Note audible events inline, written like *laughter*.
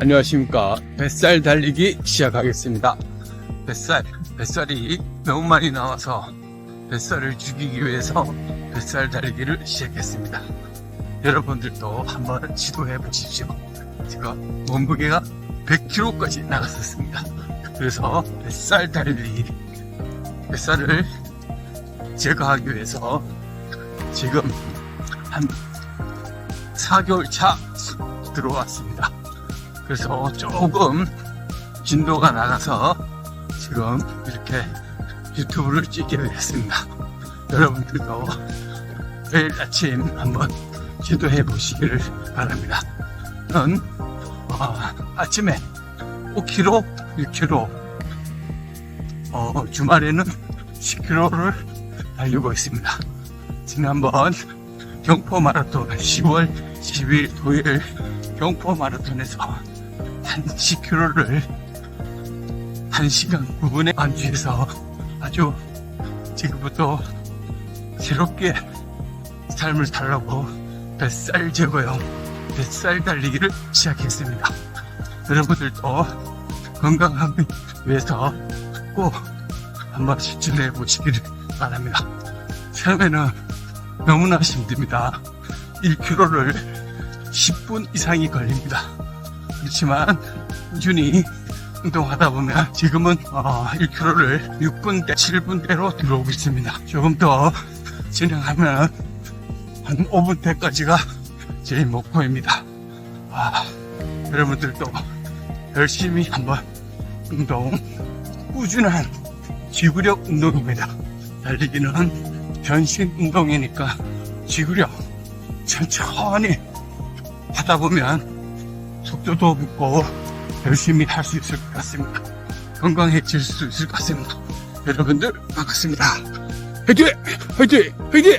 안녕하십니까. 뱃살 달리기 시작하겠습니다. 뱃살, 뱃살이 너무 많이 나와서 뱃살을 죽이기 위해서 뱃살 달리기를 시작했습니다. 여러분들도 한번 시도해 보십시오. 제가 몸무게가 100kg까지 나갔었습니다. 그래서 뱃살 달리기, 뱃살을 제거하기 위해서 지금 한 4개월 차 들어왔습니다. 그래서 조금 진도가 나가서 지금 이렇게 유튜브를 찍게 됐습니다. *laughs* 여러분들도 매일 아침 한번 시도해 보시기를 바랍니다. 저는 어, 아침에 5km, 1km, 어, 주말에는 10km를 달리고 있습니다. 지난번 경포 마라톤 10월 10일 토요일 경포 마라톤에서 한 10km를 1시간 9분에 완주해서 아주 지금부터 새롭게 삶을 살라고 뱃살 제거용 뱃살 달리기를 시작했습니다. 여러분들도 건강함을 위해서 꼭 한번 실천해 보시기를 바랍니다. 처음에는 너무나 힘듭니다. 1km를 10분 이상이 걸립니다. 그렇지만 꾸준히 운동하다 보면 지금은 1km를 6분대, 7분대로 들어오고 있습니다. 조금 더 진행하면 한 5분대까지가 제 목표입니다. 아, 여러분들도 열심히 한번 운동, 꾸준한 지구력 운동입니다. 달리기는 전신 운동이니까 지구력 천천히 하다 보면 속도도 붙고 열심히 할 수 있을 것 같습니다. 건강해질 수 있을 것 같습니다. 여러분들 반갑습니다. 화이팅! 화이팅! 화이팅!